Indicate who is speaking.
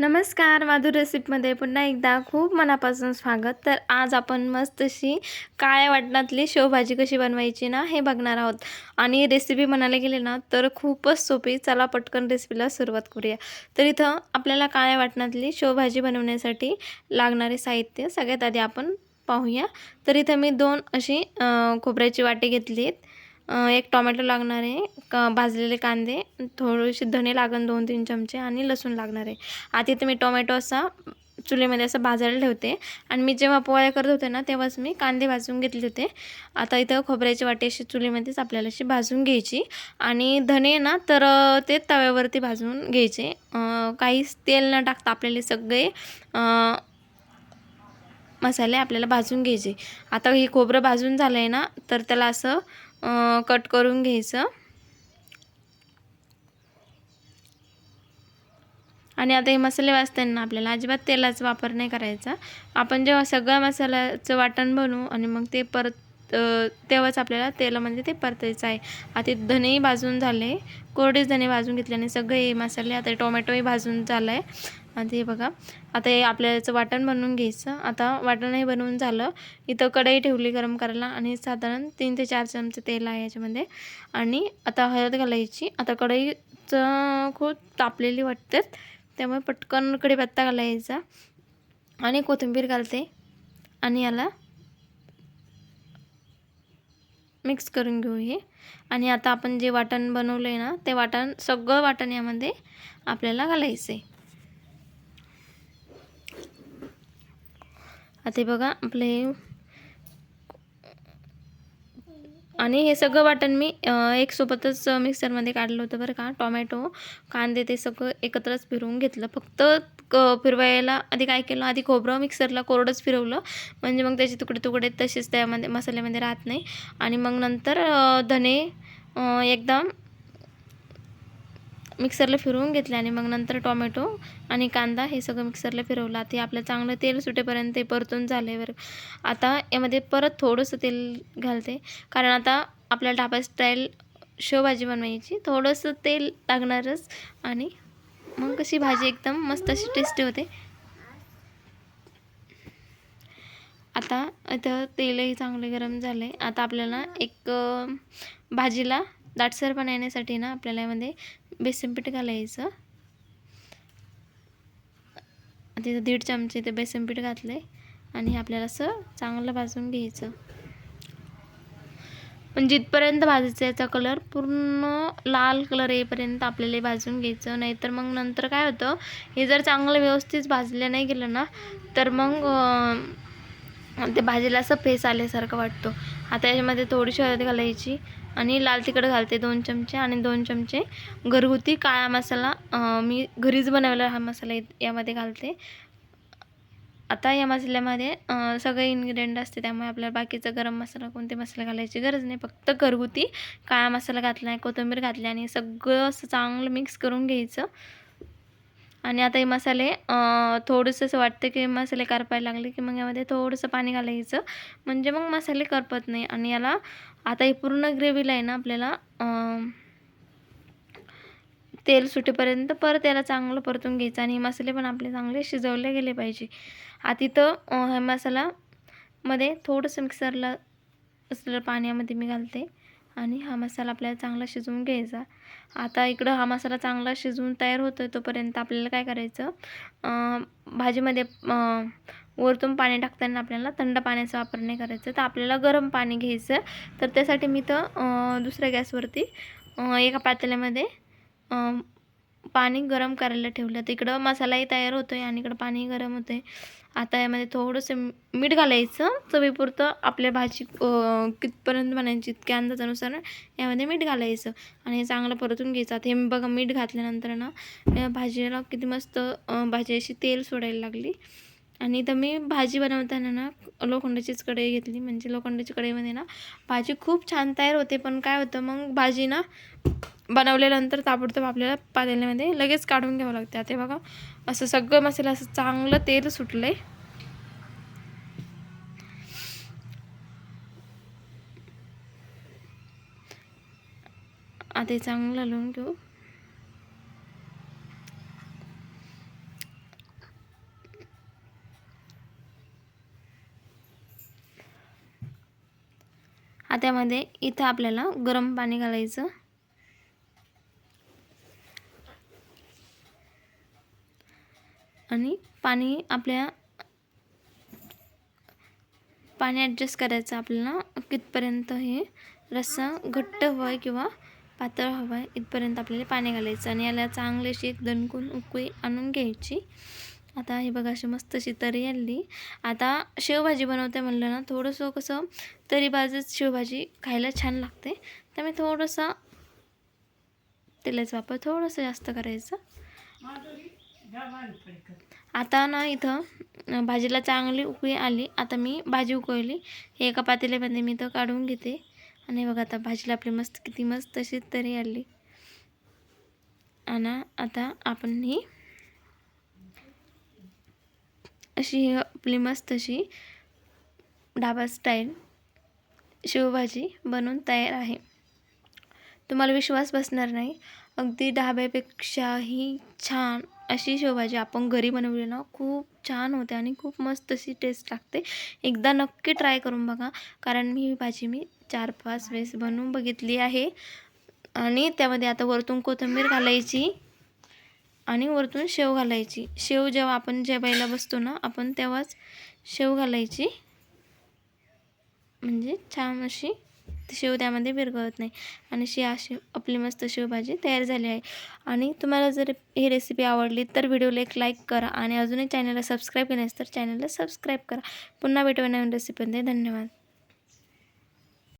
Speaker 1: नमस्कार माधुर रेसिपीमध्ये पुन्हा एकदा खूप मनापासून स्वागत. तर आज आपण मस्त अशी काळ्या वाटणातली शेवभाजी कशी बनवायची ना हे बघणार आहोत. आणि रेसिपी म्हणायला गेले ना तर खूपच सोपी. चला पटकन रेसिपीला सुरुवात करूया. तर इथं आपल्याला काळ्या वाटणातली शेवभाजी बनवण्यासाठी लागणारे साहित्य सगळ्यात आधी आपण पाहूया. तर इथं मी दोन अशी खोबऱ्याची वाटी घेतली आहेत. एक टोमॅटो लागणार आहे क भाजलेले कांदे थोडेसे धणे लागण दोन तीन चमचे आणि लसूण लागणार आहे. आता तर मी टोमॅटो असा चुलीमध्ये असं भाजायला ठेवते आणि मी जेव्हा पोळ्या करत होते ना तेव्हाच मी कांदे भाजून घेतले होते. आता इथं खोबऱ्याची वाटी अशी चुलीमध्येच आपल्याला अशी भाजून घ्यायची आणि धणे ना तर ते तव्यावरती भाजून घ्यायचे. काहीच तेल न टाकता आपल्याला सगळे मसाले आपल्याला भाजून घ्यायचे. आता हे खोबरं भाजून झालं आहे ना तर त्याला असं कट करून घ्यायचं. आणि आता हे मसाले वाजताना आपल्याला अजिबात तेलाचा वापर नाही करायचा. आपण जेव्हा सगळ्या मसाल्याचं वाटण बनवू आणि मग ते परत तेव्हाच आपल्याला तेलामध्ये ते परतायचं आहे. आता धनेही भाजून झाले कोरडेच धने भाजून घेतल्याने सगळे हे मसाले आता टोमॅटोही भाजून झालं आहे आणि हे बघा. आता हे आपल्याला याचं वाटण बनवून घ्यायचं. आता वाटणही बनवून झालं. इथं कढई ठेवली गरम करायला आणि साधारण तीन ते चार चमचे तेल आहे याच्यामध्ये. आणि आता हळद घालायची. आता कढईचं खूप तापलेली वाटते. त्यामुळे पटकन कढीपत्ता घालायचा. आणि कोथिंबीर घालते. आणि याला मिक्स करून घेऊ हे. आणि आता आपण जे वाटण बनवलं आहे ना ते वाटण सगळं वाटण यामध्ये आपल्याला घालायचं आहे आता बघा बघा आपले आणि हे सगळं वाटण मी एकसोबतच एक सोबतच मिक्सरमध्ये काढलं होतं बरं का टोमॅटो कांदे ते सगळं एकत्रच फिरवून घेतलं. फक्त क फिरवायला आधी काय केलं आधी खोबरं मिक्सरला कोरडंच फिरवलं. म्हणजे मग त्याचे तुकडे तुकडे तसेच त्यामध्ये मसाल्यामध्ये राहत नाही. आणि मग नंतर धने एकदम मिक्सरला फिरवून घेतले आणि मग नंतर टोमॅटो आणि कांदा हे सगळं मिक्सरला फिरवलं. आता आपलं चांगलं तेल सुटेपर्यंत ते परतून झालं आहे बरं आता यामध्ये परत थोडंसं तेल घालते. कारण आता आपल्याला ढाबा स्टाईल शेवभाजी बनवायची. थोडंसं तेल लागणारच आणि मग कशी भाजी एकदम मस्त अशी टेस्टी होते. आता इथं तेलही चांगले गरम झाले आता आपल्याला एक भाजीला दाटसरपणा येण्यासाठी ना आपल्याला यामध्ये बेसन पीठ घालायचं. तिथं दीड चमचे ते बेसन पीठ घातले आणि हे आपल्याला असं चांगलं भाजून घ्यायचं. पण जिथपर्यंत भाजायचं याचा कलर पूर्ण लाल कलर येईपर्यंत आपल्याला हे भाजून घ्यायचं. नाहीतर मग नंतर काय होतं हे जर चांगलं व्यवस्थित भाजलं नाही गेलं ना तर मग ते भाजीला असं फेस आल्यासारखं वाटतो. आता याच्यामध्ये थोडीशी हळद घालायची. आणि लाल तिखट घालते दोन चमचे आणि दोन चमचे घरगुती काळा मसाला. मी घरीच बनवलेला हा मसाला यामध्ये घालते. आता या मसाल्यामध्ये सगळे इन्ग्रेडियंट असते त्यामुळे आपल्याला बाकीचा गरम मसाला कोणते मसाले घालायची गरज नाही. फक्त घरगुती काळा मसाला घातला आहे कोथिंबीर घातली आणि सगळं असं चांगलं मिक्स करून घ्यायचं. आणि आता हे मसाले थोडंसं असं वाटतं की मसाले करपायला लागले की मग यामध्ये थोडंसं पाणी घालायचं. म्हणजे मग मसाले करपत नाही. आणि याला आता ही पूर्ण ग्रेव्हीला आहे ना आपल्याला तेल सुटेपर्यंत परत याला चांगलं परतून घ्यायचं आणि हे मसाले पण आपले चांगले शिजवले गेले पाहिजे. आता इथं हे ह्या मसाला मध्ये थोडंसं मिक्सरला असलेलं पाण्यामध्ये मी घालते आणि हा मसाला आपल्याला चांगला शिजवून घ्यायचा. आता इकडं हा मसाला चांगला शिजवून तयार होतो आहे तोपर्यंत आपल्याला काय करायचं भाजीमध्ये वरतून पाणी टाकताना आपल्याला थंड पाण्याचा वापर नाही करायचं. तर आपल्याला गरम पाणी घ्यायचं तर त्यासाठी मी तर दुसऱ्या गॅसवरती एका पातेल्यामध्ये पाणी गरम करायला ठेवलं. तर इकडं मसालाही तयार होतो आहे आणि इकडं पाणी गरम होतं आहे आता यामध्ये थोडंसं मीठ घालायचं. चवीपुरतं आपल्या भाजी कितपर्यंत बनायची इतक्या अंदाजानुसार यामध्ये मीठ घालायचं आणि हे चांगलं परतून घ्यायचं. आता हे बघा मीठ घातल्यानंतर ना भाजीला किती मस्त भाजी अशी तेल सोडायला लागली. आणि तर मी भाजी बनवताना ना लोखंडाचीच कढई घेतली. म्हणजे लोखंडाची कढईमध्ये ना भाजी खूप छान तयार होते. पण काय होतं मग भाजी ना बनवल्यानंतर ताबडतोब आपल्याला पातेल्यामध्ये लगेच काढून घ्यावं लागते. आता बघा असं सगळं मसाला असं चांगलं तेल सुटलं आहे आता चांगलं लावून घेऊ. त्यामध्ये इथं आपल्याला गरम पाणी घालायचं. आणि पाणी आपल्या पाणी ॲडजस्ट करायचं आपल्याला कितपर्यंत हे रस्सा घट्ट हवा आहे किंवा पातळ हवा आहे इथपर्यंत आपल्याला पाणी घालायचं. आणि याला चांगलीशी एक दणकून उकळी आणून घ्यायची. आता हे बघा अशी मस्त अशी तरी आली आता शेवभाजी बनवते म्हणलं ना थोडंसं कसं तरी बाजूच शेवभाजी खायला छान लागते. त्यामुळे थोडंसं तेलाचा वापर थोडंसं जास्त करायचं. आता ना इथं भाजीला चांगली उकळी आली. आता मी भाजी उकळली. हे एका पातेल्यामध्ये मी इथं काढून घेते. आणि बघा आता भाजीला आपली मस्त किती मस्त अशी तरी आली. आणि आता आपण ही अशी ही आपली मस्त अशी ढाबा स्टाईल शेवभाजी बनवून तयार आहे. तुम्हाला विश्वास बसणार नाही. अगदी ढाब्यापेक्षाही छान अशी शेवभाजी आपण घरी बनवली ना खूप छान होते आणि खूप मस्त अशी टेस्ट लागते. एकदा नक्की ट्राय करून बघा. कारण मी ही भाजी मी चार पाच वेळेस बनवून बघितली आहे. आणि त्यामध्ये आता वरतून कोथिंबीर घालायची. आणि वरतून शेव घालायची. शेव जेव्हा आपण जेवायला बसतो ना आपण तेव्हाच शेव घालायची. म्हणजे छान अशी शेव त्यामध्ये विरघळत नाही. आणि अशी अशी आपली मस्त शेवभाजी तयार झाली आहे. आणि तुम्हाला जर ही रेसिपी आवडली तर व्हिडिओला एक लाईक करा आणि अजूनही चॅनलला सबस्क्राईब केलं तर चॅनलला सबस्क्राईब करा. पुन्हा भेटूया नवीन रेसिपीमध्ये धन्यवाद.